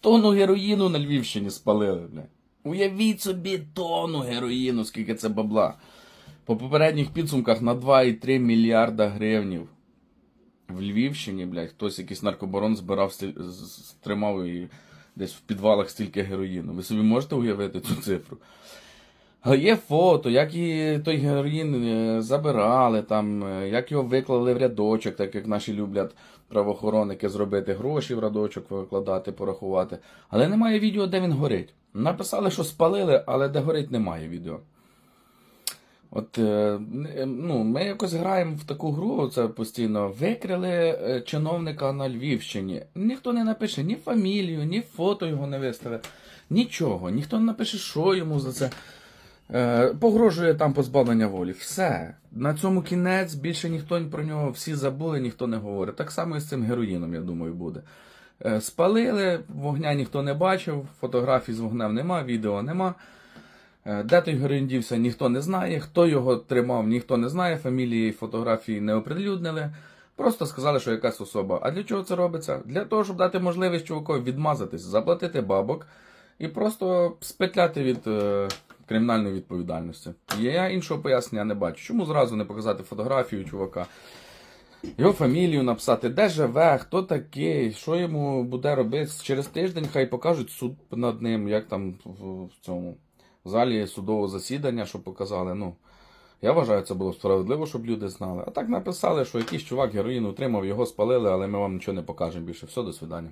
Тонну героїну на Львівщині спалили, бля. Уявіть собі тонну героїну, скільки це бабла. По попередніх підсумках на 2,3 мільярда гривнів. В Львівщині, блядь, хтось якийсь наркобарон збирав, з- і десь в підвалах стільки героїну. Ви собі можете уявити цю цифру? Але є фото, як і той героїн е, забирали, там, е, як його виклали в рядочок, так як наші люблять правоохоронники зробити гроші в рядочок викладати, порахувати. Але немає відео, де він горить. Написали, що спалили, але де горить, немає відео. От е, е, ну, ми якось граємо в таку гру, це постійно. Викрили е, чиновника на Львівщині. Ніхто не напише ні фамілію, ні фото його не виставить, нічого. Ніхто не напише, що йому за це. Е, погрожує там позбавлення волі. Все. На цьому кінець, більше ніхто про нього всі забули, ніхто не говорить. Так само і з цим героїном, я думаю, буде. Е, спалили, вогня ніхто не бачив, фотографій з вогнем нема, відео нема. Е, Де той героїн дівся, ніхто не знає. Хто його тримав, ніхто не знає. Фамілії, фотографії не оприлюднили. Просто сказали, що якась особа. А для чого це робиться? Для того, щоб дати можливість чувакові відмазатись, заплатити бабок і просто спетляти від кримінальної відповідальності. Я іншого пояснення не бачу. Чому зразу не показати фотографію чувака? Його фамілію написати, де живе, хто такий, що йому буде робити. Через тиждень хай покажуть суд над ним, як там в, цьому в залі судового засідання, що показали. Ну, я вважаю, це було справедливо, щоб люди знали. А так написали, що якийсь чувак героїн утримав, його спалили, але ми вам нічого не покажемо більше. Все, до свидання.